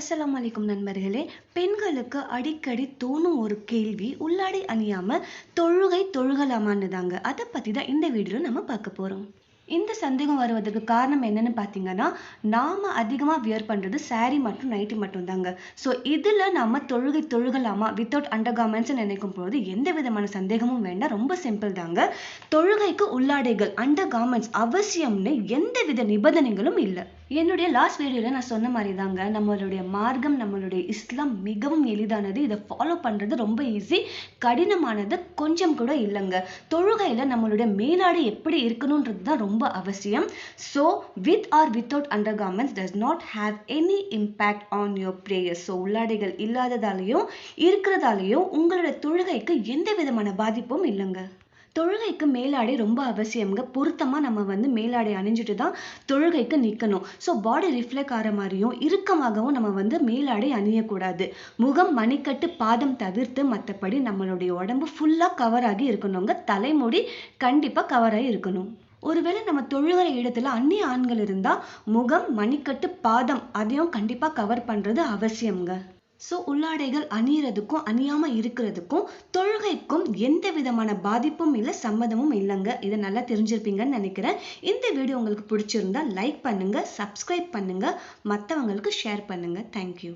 அஸ்லாம் வலைக்கும் நண்பர்களே பெண்களுக்கு அடிக்கடி தோணும் ஒரு கேள்வி உள்ளாடை அணியாம தொழுகை தொழுகலாமான்னு தாங்க. அதை பற்றி தான் இந்த வீடியோவில் நம்ம பார்க்க போறோம். இந்த சந்தேகம் வருவதற்கு காரணம் என்னன்னு பார்த்தீங்கன்னா நாம அதிகமாக வியர் பண்ணுறது saree மற்றும் நைட்டி மட்டும் தாங்க ஸோ இதில் நம்ம தொழுகை தொழுகலாமா? வித்தவுட் அண்டர் கார்மெண்ட்ஸ் நினைக்கும் பொழுது எந்த விதமான சந்தேகமும் வேண்டாம். ரொம்ப சிம்பிள் தாங்க. தொழுகைக்கு உள்ளாடைகள் அண்டர் கார்மெண்ட்ஸ் அவசியம்னு எந்த வித நிபந்தனைகளும் இல்லை. என்னுடைய லாஸ்ட் வீடியோவில் நான் சொன்ன மாதிரி தாங்க நம்மளுடைய மார்க்கம் நம்மளுடைய இஸ்லாம் மிகவும் எளிதானது. இதை ஃபாலோ பண்ணுறது ரொம்ப ஈஸி கடினமானது கொஞ்சம் கூட இல்லைங்க. தொழுகையில் நம்மளுடைய மேலாடை எப்படி இருக்கணுன்றது தான் ரொம்ப ரொம்ப அவசியம். So with or without under garments does not have any impact on your prayers so உள்ளாடைகள் இல்லாததாலேயும் இருக்கிறதாலேயும் உங்களோட தொழுகைக்கு எந்த விதமான பாதிப்பும் இல்லைங்க. தொழுகைக்கு மேலாடை ரொம்ப அவசியம்ங்க. பொருத்தமாக நம்ம வந்து மேலாடை அணிஞ்சிட்டு தான் தொழுகைக்கு நிற்கணும் ஸோ பாடி ரிஃப்ளெக்ட் ஆகிற மாதிரியும் இறுக்கமாகவும் நம்ம வந்து மேலாடை அணியக்கூடாது. முகம் மணிக்கட்டு பாதம் தவிர்த்து மற்றபடி நம்மளுடைய உடம்பு ஃபுல்லாக கவர் ஆகி இருக்கணுங்க. தலைமுடி கண்டிப்பாக கவர் ஆகி இருக்கணும். ஒருவேளை நம்ம தொழுகிற இடத்துல அந்நிய ஆண்கள் இருந்தா முகம் மணிக்கட்டு பாதம் அதையும் கண்டிப்பா கவர் பண்றது அவசியம்ங்க. ஸோ உள்ளாடைகள் அணியறதுக்கும் அணியாமல் இருக்கிறதுக்கும் தொழுகைக்கும் எந்த விதமான பாதிப்பும் இல்லை சம்மதமும் இல்லைங்க. இதை நல்லா தெரிஞ்சிருப்பீங்கன்னு நினைக்கிறேன். இந்த வீடியோ உங்களுக்கு பிடிச்சிருந்தா லைக் பண்ணுங்கள் சப்ஸ்கிரைப் பண்ணுங்கள் மற்றவங்களுக்கு ஷேர் பண்ணுங்கள் தேங்க்யூ